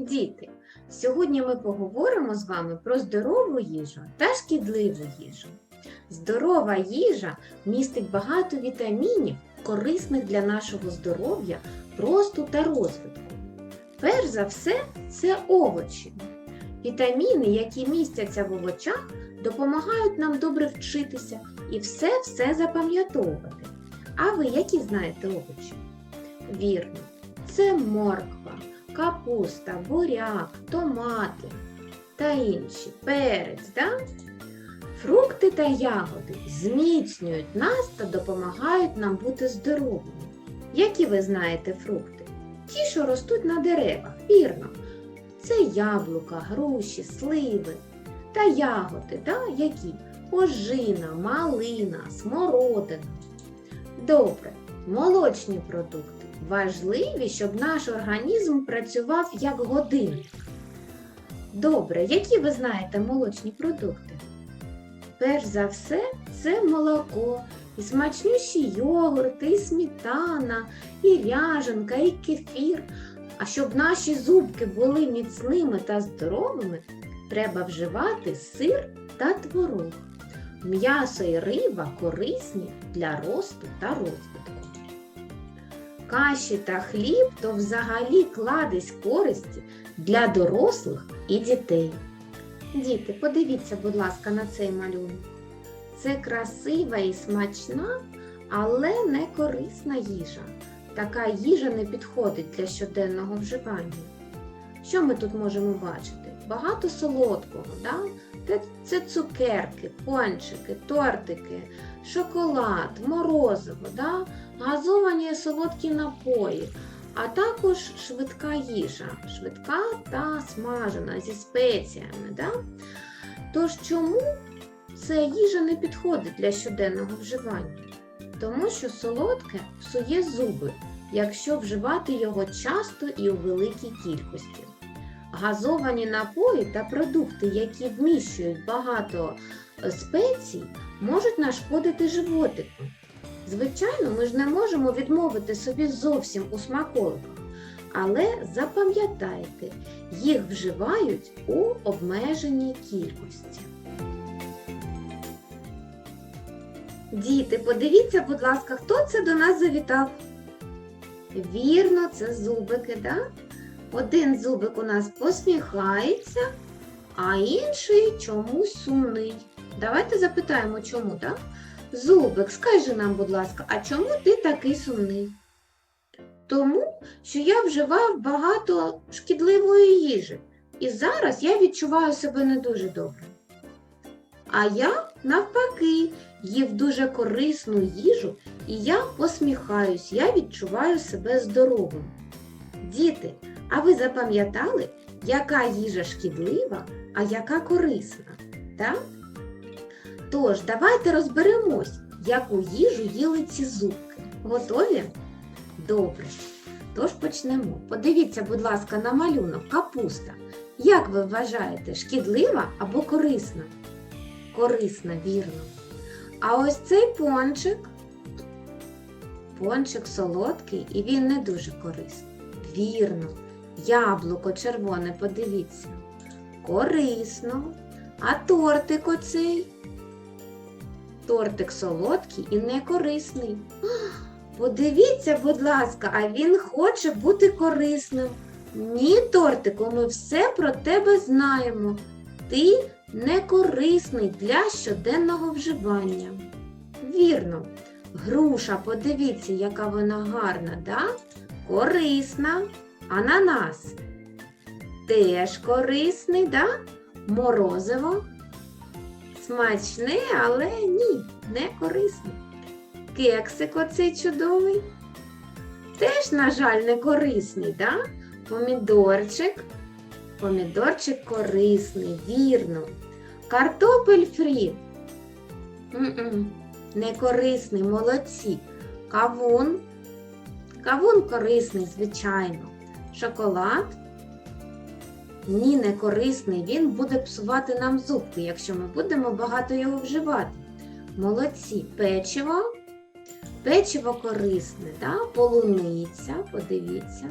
Діти, сьогодні ми поговоримо з вами про здорову їжу та шкідливу їжу. Здорова їжа містить багато вітамінів, корисних для нашого здоров'я, росту та розвитку. Перш за все, це овочі. Вітаміни, які містяться в овочах, допомагають нам добре вчитися і все-все запам'ятовувати. А ви які знаєте овочі? Вірно, це морква, капуста, буряк, томати та інші, перець, да? Фрукти та ягоди зміцнюють нас та допомагають нам бути здоровими. Які ви знаєте фрукти? Ті, що ростуть на деревах, вірно. Це яблука, груші, сливи та ягоди, да? які? Ожина, малина, смородина. Добре, молочні продукти важливі, щоб наш організм працював як годинник. Добре, які ви знаєте молочні продукти? Перш за все, це молоко, і смачнющі йогурти, і сметана, і ряженка, і кефір. А щоб наші зубки були міцними та здоровими, треба вживати сир та творог. М'ясо і риба корисні для росту та розвитку. Каші та хліб то взагалі кладезь користі для дорослих і дітей. Діти, подивіться, будь ласка, на цей малюнок. Це красива і смачна, але не корисна їжа. Така їжа не підходить для щоденного вживання. Що ми тут можемо бачити? Багато солодкого, да? Це цукерки, пончики, тортики, шоколад, морозиво, да? газовані солодкі напої, а також швидка їжа, швидка та смажена зі спеціями. Да? Тож чому ця їжа не підходить для щоденного вживання? Тому що солодке псує зуби, якщо вживати його часто і у великій кількості. Газовані напої та продукти, які вміщують багато е, спецій, можуть нашкодити животику. Звичайно, ми ж не можемо відмовити собі зовсім у смаколиках, але запам'ятайте, їх вживають у обмеженій кількості. Діти, подивіться, будь ласка, хто це до нас завітав? Вірно, це зубики, да? Один зубик у нас посміхається, а інший чомусь сумний. Давайте запитаємо, чому, так? Зубик, скажи нам, будь ласка, а чому ти такий сумний? Тому, що я вживав багато шкідливої їжі, і зараз я відчуваю себе не дуже добре. А я, навпаки, їв дуже корисну їжу, і я посміхаюсь, я відчуваю себе здоровим. Діти, а ви запам'ятали, яка їжа шкідлива, а яка корисна? Так? Тож, давайте розберемось, яку їжу їли ці зубки. Готові? Добре. Тож почнемо. Подивіться, будь ласка, на малюнок капуста. Як ви вважаєте, шкідлива або корисна? Корисна, вірно. А ось цей пончик. Пончик солодкий і він не дуже корисний. Вірно. Яблуко червоне, подивіться. Корисно. А тортик оцей? Тортик солодкий і не корисний. Подивіться, будь ласка, а він хоче бути корисним. Ні, тортику, ми все про тебе знаємо. Ти не корисний для щоденного вживання. Вірно, груша, подивіться, яка вона гарна, да? Корисна. Ананас. Теж корисний, да? Морозиво. Смачне, але ні, не корисне. Кексик оцей чудовий. Теж, на жаль, не корисний, да? Помідорчик. Помідорчик корисний, вірно. Картопель фрі. М-м, Не корисний, молодці. Кавун. Кавун корисний, звичайно. Шоколад. Ні, не корисний. Він буде псувати нам зубки, якщо ми будемо багато його вживати. Молодці. Печиво. Печиво корисне, да? полуниця, подивіться.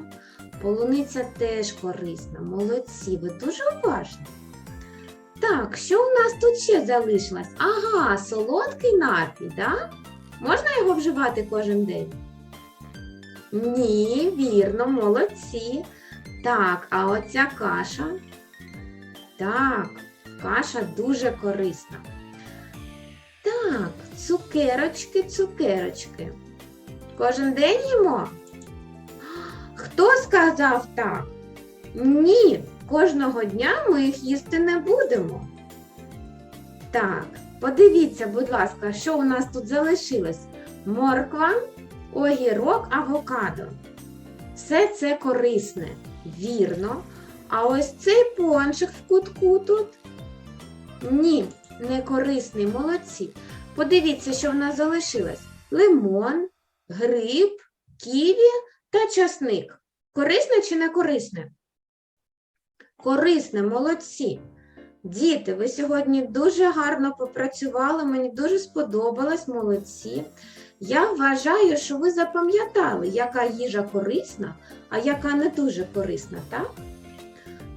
Полуниця теж корисна. Молодці, ви дуже уважні. Так, що у нас тут ще залишилось? Ага, солодкий напій, да? Можна його вживати кожен день? Ні, вірно, молодці. Так, а оця каша? Так, каша дуже корисна. Так, цукерочки, цукерочки. Кожен день їмо? Хто сказав так? Ні, кожного дня ми їх їсти не будемо. Так, подивіться, будь ласка, що у нас тут залишилось? Морква, огірок, авокадо. Все це корисне, вірно. А ось цей пончик в кутку тут. Ні, не корисний, молодці. Подивіться, що в нас залишилось: лимон, гриб, ківі та часник. Корисне чи не корисне? Корисне, молодці. Діти, ви сьогодні дуже гарно попрацювали, мені дуже сподобалось, молодці. Я вважаю, що ви запам'ятали, яка їжа корисна, а яка не дуже корисна, так?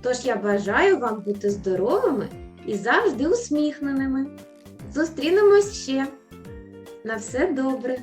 Тож я бажаю вам бути здоровими і завжди усміхненими. Зустрінемось ще. На все добре!